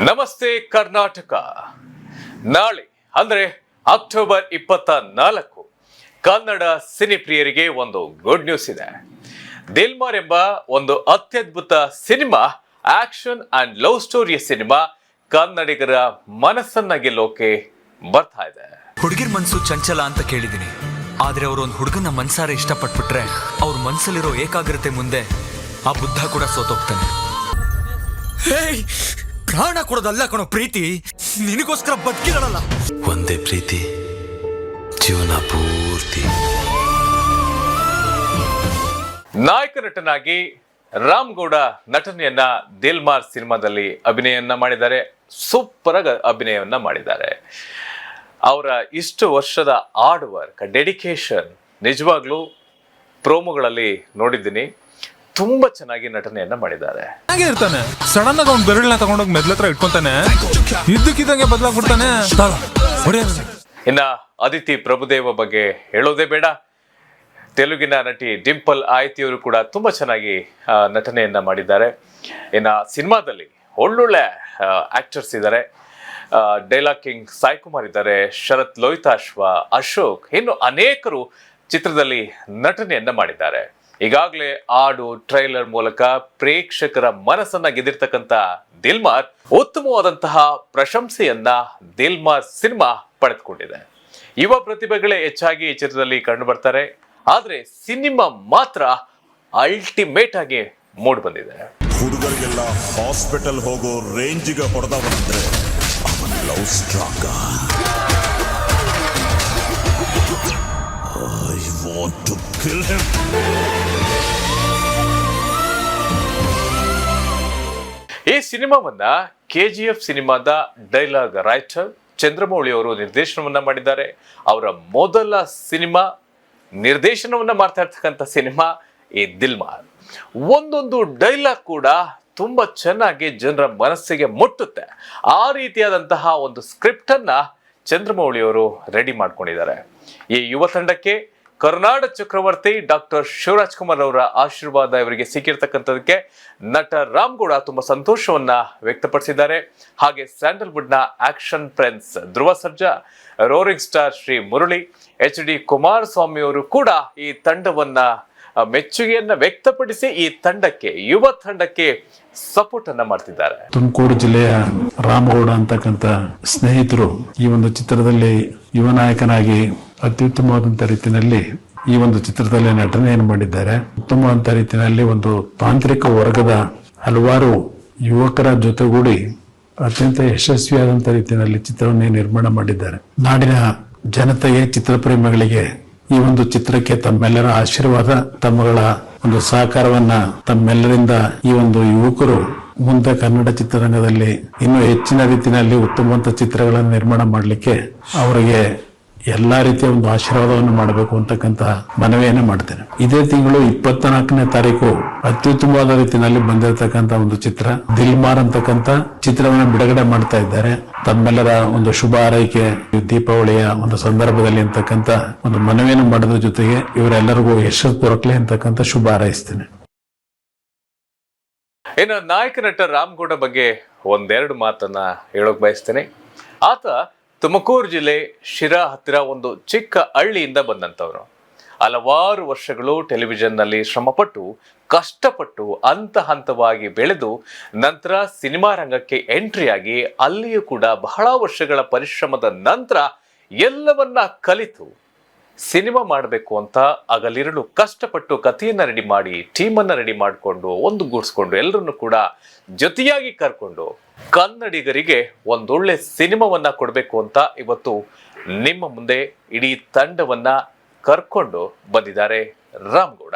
ನಮಸ್ತೆ ಕರ್ನಾಟಕ. ನಾಳೆ ಅಂದ್ರೆ ಅಕ್ಟೋಬರ್ ಇಪ್ಪತ್ತ ನಾಲ್ಕು ಕನ್ನಡ ಸಿನಿಪ್ರಿಯರಿಗೆ ಒಂದು ಗುಡ್ ನ್ಯೂಸ್ ಇದೆ. ದಿಲ್ಮಾರ್ ಎಂಬ ಒಂದು ಅತ್ಯದ್ಭುತ ಸಿನಿಮಾ ಆಕ್ಷನ್ ಅಂಡ್ ಲವ್ ಸ್ಟೋರಿಯ ಸಿನಿಮಾ ಕನ್ನಡಿಗರ ಮನಸ್ಸನ್ನ ಗೆಲ್ಲೋಕೆ ಬರ್ತಾ ಇದೆ. ಹುಡುಗಿರ್ ಮನ್ಸು ಚಂಚಲ ಅಂತ ಕೇಳಿದೀನಿ ಆದ್ರೆ ಅವರು ಒಂದು ಹುಡುಗನ ಮನ್ಸಾರ ಇಷ್ಟಪಟ್ಬಿಟ್ರೆ ಅವ್ರ ಮನ್ಸಲ್ಲಿರೋ ಏಕಾಗ್ರತೆ ಮುಂದೆ ಆ ಬುದ್ಧ ಕೂಡ ಸೋತೋಗ್ತಾನೆ. ಪ್ರಾಣ ಕೊಡೋದಲ್ಲ ಕಣೋ ಪ್ರೀತಿ. ನಿನಗೋಸ್ಕರ ಬದುಕಿರಲ್ಲ. ಒಂದೇ ಪ್ರೀತಿ ಜೀವನ ಪೂರ್ತಿ. ನಾಯಕ ನಟನಾಗಿ ರಾಮ್ ಗೌಡ ನಟನೆಯನ್ನ ದಿಲ್ಮಾರ್ ಸಿನಿಮಾದಲ್ಲಿ ಅಭಿನಯವನ್ನ ಮಾಡಿದ್ದಾರೆ. ಸೂಪರ್ ಆಗಿ ಅಭಿನಯವನ್ನ ಮಾಡಿದ್ದಾರೆ. ಅವರ ಇಷ್ಟು ವರ್ಷದ ಹಾರ್ಡ್ ವರ್ಕ್ ಡೆಡಿಕೇಶನ್ ನಿಜವಾಗ್ಲೂ ಪ್ರೋಮೋಗಳಲ್ಲಿ ನೋಡಿದ್ದೀನಿ. ತುಂಬಾ ಚೆನ್ನಾಗಿ ನಟನೆಯನ್ನ ಮಾಡಿದ್ದಾರೆ. ಹಾಗೆ ಇರ್ತಾನೆ. ಸಡನ್ ಆಗಿ ಅವ್ನ್ ಬೆರಳನ್ನ ತಗೊಂಡೋಗಿ ಮೆದ್ಲ ಹತ್ರ ಇಟ್ಕೊಂತಾನೆ. ಇದ್ದಕ್ಕಿದ್ದಂಗೆ ಬದಲಾಗ್ಬಿಡ್ತಾನೆ ಇನ್ನ ಅದಿತಿ ಪ್ರಭುದೇವ ಬಗ್ಗೆ ಹೇಳೋದೇ ಬೇಡ. ತೆಲುಗಿನ ನಟಿ ಡಿಂಪಲ್ ಆಯ್ತಿಯವರು ಕೂಡ ತುಂಬಾ ಚೆನ್ನಾಗಿ ನಟನೆಯನ್ನ ಮಾಡಿದ್ದಾರೆ. ಇನ್ನ ಸಿನಿಮಾದಲ್ಲಿ ಒಳ್ಳೊಳ್ಳೆ ಆಕ್ಟರ್ಸ್ ಇದ್ದಾರೆ ಡೈಲಾಗ್ ಕಿಂಗ್ ಸಾಯಿ ಕುಮಾರ್ ಇದ್ದಾರೆ ಶರತ್ ಲೋಹಿತಾಶ್ವ ಅಶೋಕ್ ಇನ್ನು ಅನೇಕರು ಚಿತ್ರದಲ್ಲಿ ನಟನೆಯನ್ನ ಮಾಡಿದ್ದಾರೆ. ಈಗಾಗಲೇ ಆಡು ಟ್ರೈಲರ್ ಮೂಲಕ ಪ್ರೇಕ್ಷಕರ ಮನಸ್ಸನ್ನ ಗೆದ್ದಿರ್ತಕ್ಕಂಥ ದಿಲ್ಮಾರ್ ಉತ್ತಮವಾದಂತಹ ಪ್ರಶಂಸೆಯನ್ನ ದಿಲ್ಮಾರ್ ಸಿನಿಮಾ ಪಡೆದುಕೊಂಡಿದೆ. ಯುವ ಪ್ರತಿಭೆಗಳೇ ಹೆಚ್ಚಾಗಿ ಈ ಚಿತ್ರದಲ್ಲಿ ಕಂಡು ಬರ್ತಾರೆ. ಆದ್ರೆ ಸಿನಿಮಾ ಮಾತ್ರ ಅಲ್ಟಿಮೇಟ್ ಆಗಿ ಮೂಡ್ ಬಂದಿದೆ. ಹುಡುಗರಿಗೆಲ್ಲ ಹಾಸ್ಪಿಟಲ್ ಹೋಗೋ ರೇಂಜಿಗೆ ಹೊಡೆದವನಂದ್ರೆ ಅವನ love strong I want to kill ಸಿನಿಮಾವನ್ನ K G F ಸಿನಿಮಾದ ಡೈಲಾಗ್ ರೈಟರ್ ಚಂದ್ರಮೌಳಿ ಅವರು ನಿರ್ದೇಶನವನ್ನ ಮಾಡಿದ್ದಾರೆ. ಅವರ ಮೊದಲ ಸಿನಿಮಾ ನಿರ್ದೇಶನವನ್ನ ಮಾಡ್ತಾ ಇರ್ತಕ್ಕಂಥ ಸಿನಿಮಾ ಈ ದಿಲ್ಮಾರ್ ಒಂದೊಂದು ಡೈಲಾಗ್ ಕೂಡ ತುಂಬಾ ಚೆನ್ನಾಗಿ ಜನರ ಮನಸ್ಸಿಗೆ ಮುಟ್ಟುತ್ತೆ. ಆ ರೀತಿಯಾದಂತಹ ಒಂದು ಸ್ಕ್ರಿಪ್ಟ್ ಅನ್ನ ಚಂದ್ರಮೌಳಿ ಅವರು ರೆಡಿ ಮಾಡ್ಕೊಂಡಿದ್ದಾರೆ. ಈ ಯುವ ತಂಡಕ್ಕೆ ಕರ್ನಾಟಕ ಚಕ್ರವರ್ತಿ ಡಾಕ್ಟರ್ ಶಿವರಾಜ್ ಕುಮಾರ್ ಅವರ ಆಶೀರ್ವಾದ ಇವರಿಗೆ ಸಿಕ್ಕಿರ್ತಕ್ಕಂಥದಕ್ಕೆ ನಟ ರಾಮ್ ಗೌಡ ತುಂಬಾ ಸಂತೋಷವನ್ನ ವ್ಯಕ್ತಪಡಿಸಿದ್ದಾರೆ. ಹಾಗೆ ಸ್ಯಾಂಡಲ್ವುಡ್ನ action prince Dhruva Sarja, roaring star Shri Murali, H D Kumaraswamy ಅವರು ಕೂಡ ಈ ತಂಡವನ್ನ ಮೆಚ್ಚುಗೆಯನ್ನ ವ್ಯಕ್ತಪಡಿಸಿ ಈ ತಂಡಕ್ಕೆ, ಯುವ ತಂಡಕ್ಕೆ ಸಪೋರ್ಟ್ ಅನ್ನ ಮಾಡ್ತಿದ್ದಾರೆ. ತುಮಕೂರು ಜಿಲ್ಲೆಯ ರಾಮಗೌಡ ಅಂತಕ್ಕಂಥ ಸ್ನೇಹಿತರು ಈ ಒಂದು ಚಿತ್ರದಲ್ಲಿ ಯುವ ನಾಯಕನಾಗಿ ಅತ್ಯುತ್ತಮವಾದಂತ ರೀತಿಯಲ್ಲಿ ಈ ಒಂದು ಚಿತ್ರದಲ್ಲಿ ನಟನೆಯನ್ನು ಮಾಡಿದ್ದಾರೆ. ಉತ್ತಮವಾದಂಥ ರೀತಿಯಲ್ಲಿ ಒಂದು ತಾಂತ್ರಿಕ ವರ್ಗದ ಹಲವಾರು ಯುವಕರ ಜೊತೆಗೂಡಿ ಅತ್ಯಂತ ಯಶಸ್ವಿಯಾದಂತ ರೀತಿಯಲ್ಲಿ ಚಿತ್ರವನ್ನು ನಿರ್ಮಾಣ ಮಾಡಿದ್ದಾರೆ. ನಾಡಿನ ಜನತೆಗೆ ಚಿತ್ರಪ್ರೇಮಿಗಳಿಗೆ ಈ ಒಂದು ಚಿತ್ರಕ್ಕೆ ತಮ್ಮೆಲ್ಲರ ಆಶೀರ್ವಾದ, ತಮ್ಮಗಳ ಒಂದು ಸಹಕಾರವನ್ನ ತಮ್ಮೆಲ್ಲರಿಂದ ಈ ಒಂದು ಯುವಕರು ಮುಂದೆ ಕನ್ನಡ ಚಿತ್ರರಂಗದಲ್ಲಿ ಇನ್ನೂ ಹೆಚ್ಚಿನ ರೀತಿಯಲ್ಲಿ ಉತ್ತಮವಂತ ಚಿತ್ರಗಳನ್ನು ನಿರ್ಮಾಣ ಮಾಡಲಿಕ್ಕೆ ಅವರಿಗೆ ಎಲ್ಲಾ ರೀತಿಯ ಒಂದು ಆಶೀರ್ವಾದವನ್ನು ಮಾಡಬೇಕು ಅಂತಕ್ಕಂತ ಮನವಿಯನ್ನು ಮಾಡ್ತೇನೆ. ಇದೇ ತಿಂಗಳು ಇಪ್ಪತ್ನಾಲ್ಕನೇ ತಾರೀಕು ಅತ್ಯುತ್ತಮವಾದ ರೀತಿಯಲ್ಲಿ ಬಂದಿರತಕ್ಕಂತ ಒಂದು ಚಿತ್ರ, ದಿಲ್ಮಾರ್ ಅಂತಕ್ಕಂತ ಚಿತ್ರವನ್ನು ಬಿಡುಗಡೆ ಮಾಡ್ತಾ ಇದ್ದಾರೆ. ತಮ್ಮೆಲ್ಲರ ಒಂದು ಶುಭ ಆರೈಕೆ ದೀಪಾವಳಿಯ ಒಂದು ಸಂದರ್ಭದಲ್ಲಿ ಅಂತಕ್ಕಂತ ಒಂದು ಮನವಿಯನ್ನು ಮಾಡೋದ್ರ ಜೊತೆಗೆ ಇವರೆಲ್ಲರಿಗೂ ಯಶಸ್ಸು ದೊರಕಲಿ ಅಂತಕ್ಕಂತ ಶುಭ ಹಾರೈಸ್ತೇನೆ. ಇನ್ನು ನಾಯಕ ನಟ ರಾಮ್ಗೌಡ ಬಗ್ಗೆ ಒಂದೆರಡು ಮಾತನ್ನ ಹೇಳೋಕ್ ಬಯಸ್ತೇನೆ. ಆತ ತುಮಕೂರು ಜಿಲ್ಲೆ ಶಿರಾ ಹತ್ತಿರ ಒಂದು ಚಿಕ್ಕ ಹಳ್ಳಿಯಿಂದ ಬಂದಂಥವ್ರು. ಹಲವಾರು ವರ್ಷಗಳು ಟೆಲಿವಿಷನ್ನಲ್ಲಿ ಶ್ರಮಪಟ್ಟು, ಕಷ್ಟಪಟ್ಟು, ಹಂತ ಹಂತವಾಗಿ ಬೆಳೆದು ನಂತರ ಸಿನಿಮಾ ರಂಗಕ್ಕೆ ಎಂಟ್ರಿಯಾಗಿ ಅಲ್ಲಿಯೂ ಕೂಡ ಬಹಳ ವರ್ಷಗಳ ಪರಿಶ್ರಮದ ನಂತರ ಎಲ್ಲವನ್ನ ಕಲಿತು ಸಿನಿಮಾ ಮಾಡಬೇಕು ಅಂತ ಅಗಲಿರಲು ಕಷ್ಟಪಟ್ಟು ಕಥೆಯನ್ನ ರೆಡಿ ಮಾಡಿ, ಟೀಮನ್ನ ರೆಡಿ ಮಾಡಿಕೊಂಡು ಒಂದುಗೂಡಿಸ್ಕೊಂಡು ಎಲ್ಲರನ್ನು ಕೂಡ ಜೊತೆಯಾಗಿ ಕರ್ಕೊಂಡು ಕನ್ನಡಿಗರಿಗೆ ಒಂದೊಳ್ಳೆ ಸಿನಿಮಾವನ್ನ ಕೊಡಬೇಕು ಅಂತ ಇವತ್ತು ನಿಮ್ಮ ಮುಂದೆ ಇಡೀ ತಂಡವನ್ನ ಕರ್ಕೊಂಡು ಬಂದಿದ್ದಾರೆ ರಾಮ್ಗೌಡ.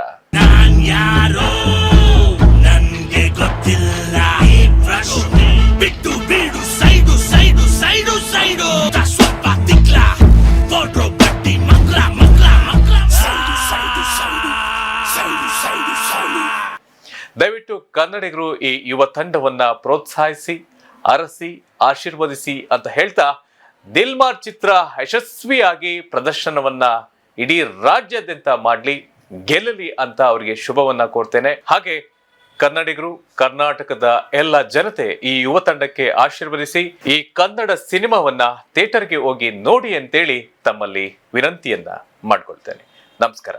ದಯವಿಟ್ಟು ಕನ್ನಡಿಗರು ಈ ಯುವ ತಂಡವನ್ನ ಪ್ರೋತ್ಸಾಹಿಸಿ ಅರಸಿ, ಆಶೀರ್ವದಿಸಿ ಅಂತ ಹೇಳ್ತಾ ದಿಲ್ಮಾರ್ ಚಿತ್ರ ಯಶಸ್ವಿಯಾಗಿ ಪ್ರದರ್ಶನವನ್ನ ಇಡೀ ರಾಜ್ಯಾದ್ಯಂತ ಮಾಡಲಿ, ಗೆಲ್ಲಲಿ ಅಂತ ಅವರಿಗೆ ಶುಭವನ್ನ ಕೋರ್ತೇನೆ. ಹಾಗೆ ಕನ್ನಡಿಗರು, ಕರ್ನಾಟಕದ ಎಲ್ಲ ಜನತೆ ಈ ಯುವ ತಂಡಕ್ಕೆ ಆಶೀರ್ವದಿಸಿ ಈ ಕನ್ನಡ ಸಿನಿಮಾವನ್ನ ಥಿಯೇಟರ್ಗೆ ಹೋಗಿ ನೋಡಿ ಅಂತೇಳಿ ತಮ್ಮಲ್ಲಿ ವಿನಂತಿಯನ್ನ ಮಾಡ್ಕೊಳ್ತೇನೆ. ನಮಸ್ಕಾರ.